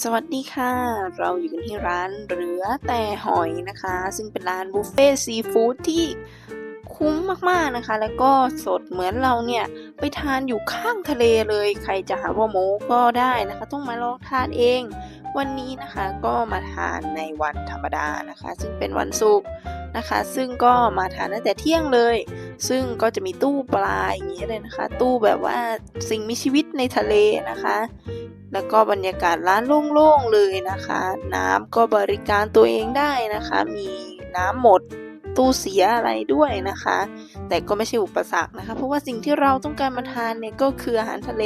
สวัสดีค่ะ เราอยู่กันที่ร้านเหลือแต่หอยนะคะ ซึ่งเป็นร้านบุฟเฟ่ต์ซีฟู้ดที่คุ้มมากๆนะคะ แล้วก็สดเหมือนเราเนี่ย ไปทานอยู่ข้างทะเลเลย ใครจะหาว่าโมก็ได้นะคะ ต้องมาลองทานเอง วันนี้นะคะก็มาทานในวันธรรมดานะคะ ซึ่งเป็นวันศุกร์นะคะ ซึ่งก็มาทานตั้งแต่เที่ยงเลย ซึ่งก็จะมีตู้ปลาอย่างนี้เลยนะคะ ตู้แบบว่าสิ่งมีชีวิตในทะเลนะคะ แล้วก็บรรยากาศร้านโล่งๆเลยนะคะ น้ำก็บริการตัวเองได้นะคะ มีน้ำหมดตู้เสียอะไรด้วยนะคะ แต่ก็ไม่ใช่อุปสรรคนะคะ เพราะว่าสิ่งที่เราต้องการมาทานเนี่ยก็คืออาหารทะเล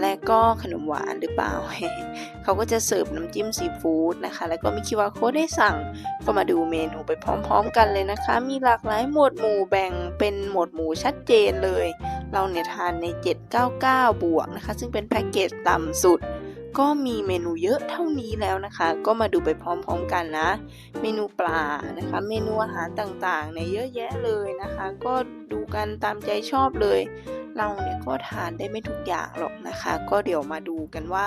และก็ขนมหวานหรือเปล่า เขาก็จะเสิร์ฟน้ำจิ้มซีฟู้ดนะคะ แล้วก็มีคิวอาร์โค้ดให้สั่งก็มาดูเมนูไปพร้อม ๆ กันเลยนะคะ มีหลากหลายหมวดหมู่แบ่งเป็นหมวดหมู่ชัดเจนเลย เราเนี่ยทานใน 799 บวกนะคะ ซึ่งเป็นแพ็กเกจต่ำสุด ก็มีเมนูเยอะเท่านี้แล้วนะคะ ก็มาดูไปพร้อมๆกันนะ เมนูปลานะคะ เมนูอาหารต่างๆเนี่ยเยอะแยะเลยนะคะ ก็ดูกันตามใจชอบเลย เราเนี่ยก็ทานได้ไม่ทุกอย่างหรอกนะคะ ก็เดี๋ยวมาดูกันว่า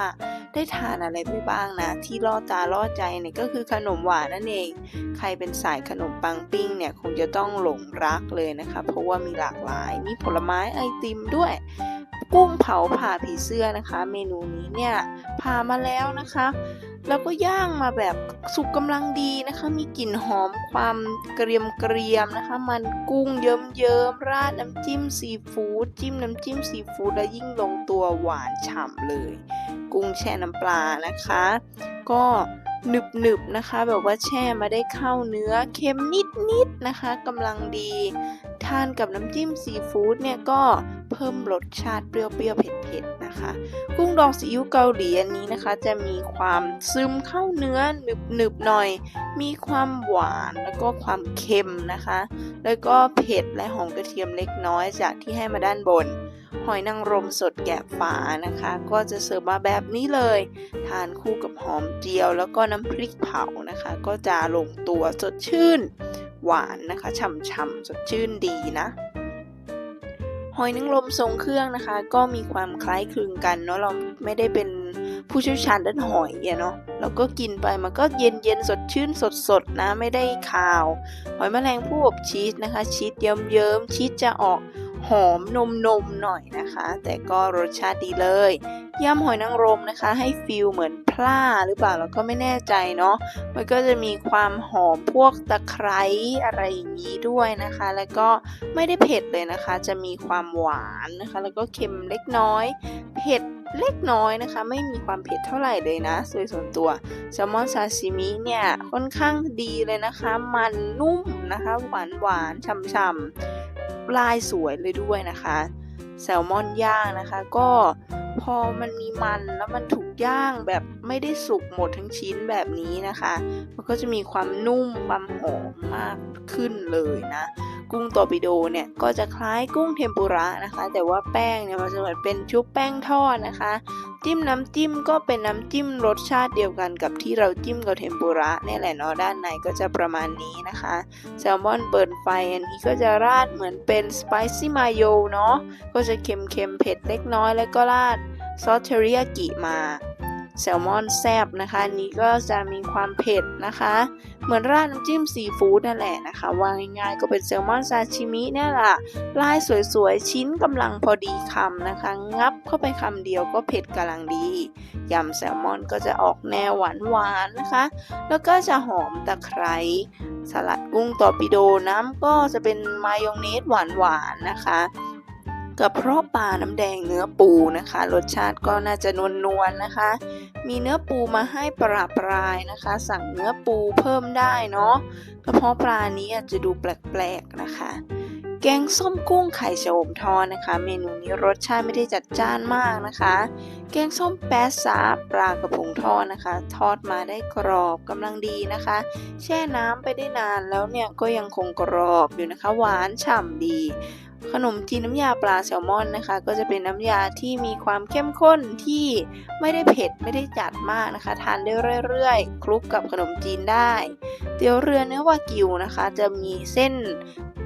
ได้ทานอะไรไปบ้างนะ ที่ล่อตาล่อใจเนี่ยก็คือขนมหวานนั่นเอง ใครเป็นสายขนมปังปิ้งเนี่ยคงจะต้องหลงรักเลยนะคะ เพราะว่ามีหลากหลาย มีผลไม้ไอติมด้วย กุ้งเผาผ่าผีเสื้อนะคะ เมนูนี้เนี่ยผ่ามาแล้วนะคะ แล้วก็ย่างมาแบบสุกกำลังดีนะคะ มีกลิ่นหอมความเกรียมเกรียมๆนะคะ มันกุ้งเยิ้มเยิ้มๆราดน้ำจิ้มซีฟู้ดจิ้มน้ำจิ้มซีฟู้ดแล้วยิ่งลงตัวหวานฉ่ำเลย กุ้งแช่น้ำปลานะคะ ก็หนึบหนึบๆนะคะ แบบว่าแช่มาได้เข้าเนื้อเค็มนิดนิดๆนะคะกำลังดี ทานกับน้ำจิ้มซีฟู้ดเนี่ยก็ พิ่มรสชาติเปรี้ยวๆเผ็ดๆนะคะ กุ้งดองซีอิ๊วเกาหลีอันนี้นะคะ จะมีความซึมเข้าเนื้อหนึบหนึบๆหน่อย มีความหวานแล้วก็ความเค็มนะคะ แล้วก็เผ็ดและหอมกระเทียมเล็กน้อยจากที่ให้มาด้านบน หอยนางรมสดแกะฝานะคะ ก็จะเสิร์ฟมาแบบนี้เลย ทานคู่กับหอมเจียว แล้วก็น้ำพริกเผานะคะ ก็จะลงตัวสดชื่น หวานนะคะฉ่ำๆสดชื่นดีนะ หอยนางรมทรงเครื่องนะคะ ก็มีความคล้ายคลึงกันเนาะเราไม่ได้เป็นผู้เชี่ยวชาญด้านหอยเนาะเราก็กินไปมันก็เย็นเย็นสดชื่นสดสดนะไม่ได้ขาว หอยแมลงผู้อบชีสนะคะ ชีสเยิ้มเยิ้มชีสจะออกหอมนมนมหน่อยนะคะ แต่ก็รสชาติดีเลย ย่ำหอยนางรมนะคะ ให้ฟิลเหมือนพล่าหรือเปล่าเราก็ไม่แน่ใจเนาะมันก็จะมีความหอมพวกตะไคร้อะไรอย่างนี้ด้วยนะคะ แล้วก็ไม่ได้เผ็ดเลยนะคะ จะมีความหวานนะคะ แล้วก็เค็มเล็กน้อย เผ็ดเล็กน้อยนะคะ ไม่มีความเผ็ดเท่าไหร่เลยนะโดยส่วนตัวแซลมอนซาชิมิเนี่ยค่อนข้างดีเลยนะคะ มันนุ่มนะคะหวานหวานฉ่ำๆลายสวยเลยด้วยนะคะ แซลมอนย่างนะคะ ก็ พอมันมีมันแล้วมันถูกย่างแบบไม่ได้สุกหมดทั้งชิ้นแบบนี้นะคะ มันก็จะมีความนุ่มความหอมมากขึ้นเลยนะ กุ้งตอปิโดเนี่ยก็จะคล้ายกุ้งเทมปุระนะคะ แต่ว่าแป้งเนี่ยมันจะเหมือนเป็นชุบแป้งทอดนะคะ จิ้มน้ำจิ้มก็เป็นน้ำจิ้มรสชาติเดียวกันกับที่เราจิ้มกับเทมปุระเนี่ยแหละเนาะด้านในก็จะประมาณนี้นะคะแซลมอนเบิร์นไฟอันนี้ก็จะราดเหมือนเป็นสไปซี่มาโยเนาะก็จะเค็มๆเผ็ดเล็กน้อยแล้วก็ราด ซอสเทอริยากิมาแซลมอนแซบนะคะนี้ก็จะมีความเผ็ดนะคะ เหมือนราดน้ำจิ้มซีฟู้ดนั่นแหละนะคะวางง่ายๆก็เป็นแซลมอนซาชิมิเนี่ยแหละลายสวยๆ ชิ้นกำลังพอดีคำนะคะ งับเข้าไปคำเดียวก็เผ็ดกำลังดียำแซลมอนก็จะออกแนวหวานๆนะคะ แล้วก็จะหอมตะไคร้สลัดกุ้งตอปิโดน้ำก็จะเป็นมายองเนสหวานๆนะคะ กระเพาะปลาน้ำแดงเนื้อปูนะคะ รสชาติก็น่าจะนวลๆนะคะ มีเนื้อปูมาให้ประปรายนะคะ สั่งเนื้อปูเพิ่มได้เนาะกระเพาะปลานี้อาจจะดูแปลกๆนะคะ แกงส้มกุ้งไข่ชะอมทอดนะคะ เมนูนี้รสชาติไม่ได้จัดจ้านมากนะคะ แกงส้มแป๊ะซาปลากระพงทอดนะคะ ทอดมาได้กรอบกำลังดีนะคะ แช่น้ำไปได้นานแล้วเนี่ยก็ยังคงกรอบอยู่นะคะ หวานฉ่ำดี ขนมจีนน้ำยาปลาแซลมอนนะคะ ก็จะเป็นน้ำยาที่มีความเข้มข้นที่ไม่ได้เผ็ดไม่ได้จัดมากนะคะ ทานได้เรื่อยๆ คลุกกับขนมจีนได้เตี๋ยวเรือเนื้อวากิวนะคะ จะมีเส้น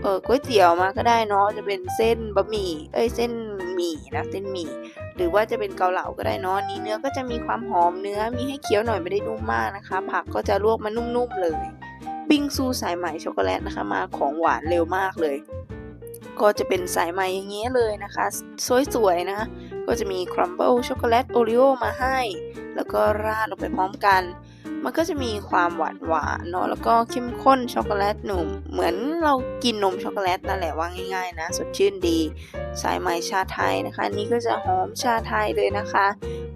เออก๋วยเตี๋ยวมาก็ได้เนาะจะเป็นเส้นบะหมี่เอ้ยเส้นหมี่นะเส้นหมี่หรือว่าจะเป็นเกาเหลาก็ได้เนาะอันนี้เนื้อก็จะมีความหอมเนื้อมีให้เคี้ยวหน่อยไม่ได้นุ่มมากนะคะ ผักก็จะลวกมานุ่มๆเลยบิงซูสายไหมช็อกโกแลตนะคะ มาของหวานเร็วมากเลย ก็จะเป็นสายไหมอย่างเงี้ยเลยนะคะ สวยๆนะ ก็จะมีครัมเบิลช็อกโกแลตโอริโอมาให้ แล้วก็ราดลงไปพร้อมกัน มันก็จะมีความหวานหวานๆเนาะแล้วก็เข้มข้นช็อกโกแลตหนุ่ม เหมือนเรากินนมช็อกโกแลตนั่นแหละว่าง่ายๆนะ สดชื่นดี สายไหมชาไทยนะคะนนี้ก็จะหอมชาไทยเลยนะคะ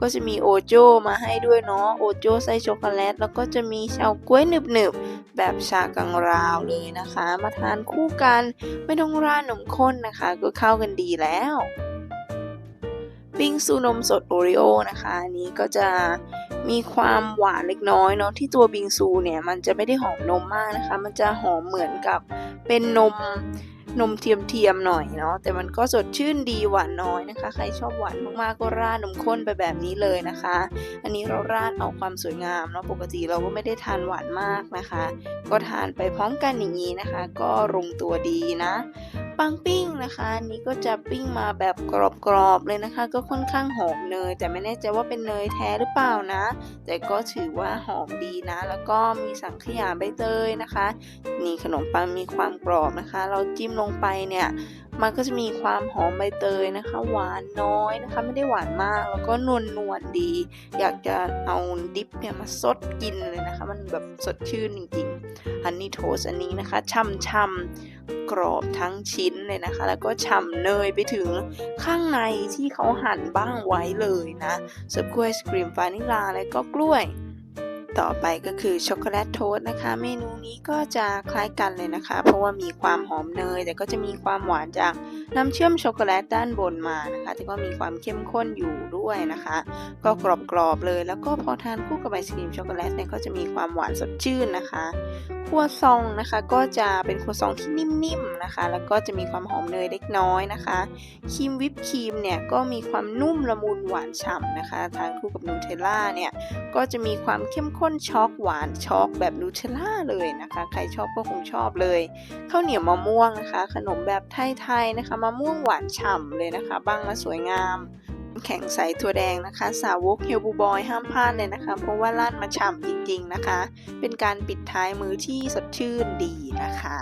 ก็จะมีโอโจมาให้ด้วยเนาะโอโจไส้ช็อกโกแลต แล้วก็จะมีชาวกล้วยหนึบๆ แบบชากังราวเลยนะคะ มาทานคู่กันไม่ต้องราดนมข้นนะคะ ก็เข้ากันดีแล้วบิงซูนมสดโอริโอนะคะอันนี้ก็จะมีความหวานเล็กน้อยเนาะที่ตัวบิงซูเนี่ยมันจะไม่ได้หอมนมมากนะคะ มันจะหอมเหมือนกับเป็นนม นมเทียมๆหน่อยเนาะแต่มันก็สดชื่นดีหวานน้อยนะคะ ใครชอบหวานมากๆก็ราดนมข้นไปแบบนี้เลยนะคะ อันนี้เราราดเอาความสวยงามเนาะปกติเราก็ไม่ได้ทานหวานมากนะคะ ก็ทานไปพร้อมกันอย่างนี้นะคะ ก็ลงตัวดีนะ ปังปิ้งนะคะ อันนี้ก็จะปิ้งมาแบบกรอบๆเลยนะคะ ก็ค่อนข้างหอมเนย แต่ไม่แน่ใจว่าเป็นเนยแท้หรือเปล่านะ แต่ก็ถือว่าหอมดีนะ แล้วก็มีสังขยาใบเตยนะคะ นี่ขนมปังมีความกรอบนะคะ เราจิ้มลงไปเนี่ย มันก็จะมีความหอมใบเตยนะคะ หวานน้อยนะคะ ไม่ได้หวานมาก แล้วก็นวลนวลดี อยากจะเอาดิฟเนี่ยมาซดกินเลยนะคะ มันแบบสดชื่นจริงๆฮันนี่โทสอันนี้นะคะช่ำๆกรอบทั้งชิ้นเลยนะคะ แล้วก็ฉ่ำเนยไปถึงข้างในที่เขาหั่นบ้างไว้เลยนะเสิร์ฟกล้วยไอศกรีมวานิลลาแล้วก็กล้วย ต่อไปก็คือช็อกโกแลตโทสต์นะคะ เมนูนี้ก็จะคล้ายกันเลยนะคะ เพราะว่ามีความหอมเนย แต่ก็จะมีความหวานจากน้ำเชื่อมช็อกโกแลตด้านบนมานะคะที่ก็มีความเข้มข้นอยู่ด้วยนะคะ ก็กรอบๆเลย แล้วก็พอทานคู่กับไอศกรีมช็อกโกแลตเนี่ยก็จะมีความหวานสดชื่นนะคะครัวซองนะคะก็จะเป็นครัวซองที่นิ่มๆนะคะ แล้วก็จะมีความหอมเนยเล็กน้อยนะคะครีมวิปครีมเนี่ยก็มีความนุ่มละมุนหวานฉ่ำนะคะ ทานคู่กับนูเทลล่าเนี่ยก็จะมีความเข้มข้นช็อกหวานช็อกแบบนูเทลล่าเลยนะคะ ใครชอบก็คงชอบเลยข้าวเหนียวมะม่วงนะคะ ขนมแบบไทยๆนะคะมะม่วงหวานฉ่ำเลยนะคะ บ้างมาสวยงามแข็งใสถั่วแดงนะคะ สาวกเฮลบูบอยห้ามพลาดเลยนะคะ เพราะว่าราดมาฉ่ำจริงๆนะคะ เป็นการปิดท้ายมื้อที่สดชื่นดีนะคะ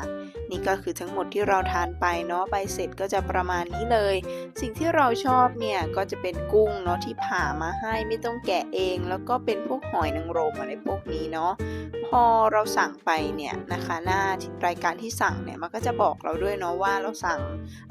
นี่ก็คือทั้งหมดที่เราทานไปเนาะใบเสร็จก็จะประมาณนี้เลย สิ่งที่เราชอบเนี่ยก็จะเป็นกุ้งเนาะที่ผ่ามาให้ไม่ต้องแกะเอง แล้วก็เป็นพวกหอยนางรมอะไรพวกนี้เนาะ พอเราสั่งไปเนี่ยนะคะหน้ารายการที่สั่งเนี่ยมันก็จะบอกเราด้วยเนาะว่าเราสั่ง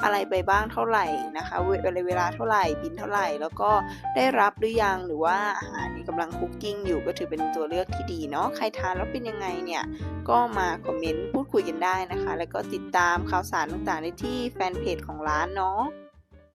อะไรไปบ้างเท่าไหร่นะคะเวลาเวลาเท่าไหร่บินเท่าไหร่ แล้วก็ได้รับหรือยังหรือว่าอาหารนี้กำลังคุกกิ้งอยู่ก็ถือเป็นตัวเลือกที่ดีเนาะใครทานแล้วเป็นยังไงเนี่ยก็มาคอมเมนต์พูดคุยกันได้นะคะ แล้วก็ติดตามข่าวสารต่างๆได้ที่แฟนเพจของร้านเนาะ